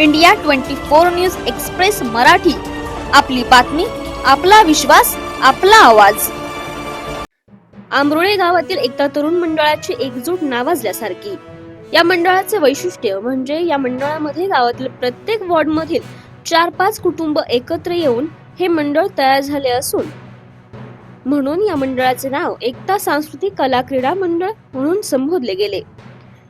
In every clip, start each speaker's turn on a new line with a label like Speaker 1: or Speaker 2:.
Speaker 1: India twenty four news express Marathi. आपली बातमी आपला विश्वास आपला आवाज. आंबरोळे गावातील एकता तरुण मंडळाची एकजूट नावाजल्यासारखी. या मंडळाचे वैशिष्ट्य म्हणजे या मंडळामध्ये गावातील प्रत्येक वॉर्डमधील चार पाच कुटुंब एकत्र येऊन हे मंडळ तयार झाले असून म्हणून या मंडळाचे नाव एकता सांस्कृतिक कला क्रीडा मंडळ म्हणून संबोधले गेले.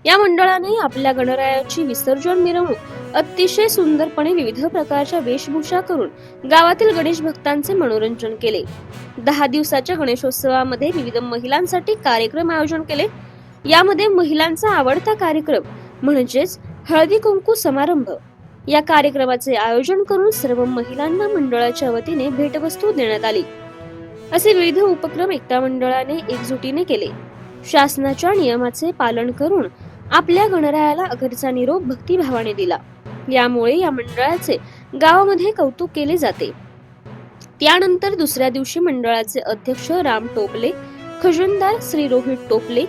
Speaker 1: या मंडळाने आपल्या गणरायाची विसर्जन मिरवणूक अतिशय सुंदरपणे विविध प्रकारच्या वेशभूषा करून गावातील गणेश भक्तांचे मनोरंजन केले. दहा दिवसाच्या गणेशोत्सवामध्ये विविध महिलांसाठी कार्यक्रम आयोजन केले. यामध्ये महिलांचा आवडता कार्यक्रम म्हणजेच हळदी कुंकू समारंभ. या कार्यक्रमाचे आयोजन करून सर्व महिलांना मंडळाच्या वतीने भेटवस्तू देण्यात आली. असे विविध उपक्रम एकता मंडळाने एकजुटीने केले. शासनाच्या नियमाचे पालन करून आपल्या गणरायाला अखेरचा निरोप भक्तिभावाने दिला. यामुळे या मंडळाचे गावामध्ये कौतुक केले जाते. त्यानंतर दुसऱ्या दिवशी मंडळाचे अध्यक्ष राम टोपले खजिनदार श्री रोहित टोपले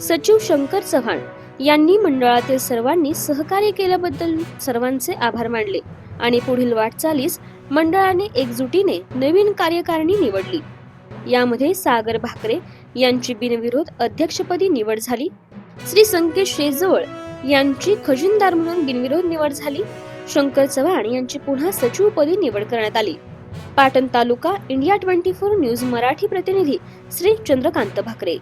Speaker 1: सचिव शंकर चव्हाण यांनी मंडळातील सर्वांनी सहकार्य केल्याबद्दल सर्वांचे आभार मानले आणि पुढील वाटचालीस मंडळाने एकजुटीने नवीन कार्यकारिणी निवडली. यामध्ये सागर भाकरे यांची बिनविरोध अध्यक्षपदी निवड झाली. श्री संकेत शेजवळ यांची खजिनदार म्हणून बिनविरोध निवड झाली. शंकर चव्हाण यांची पुन्हा सचिवपदी निवड करण्यात आली. Patan taluka India twenty four news Marathi प्रतिनिधी श्री चंद्रकांत भाकरे.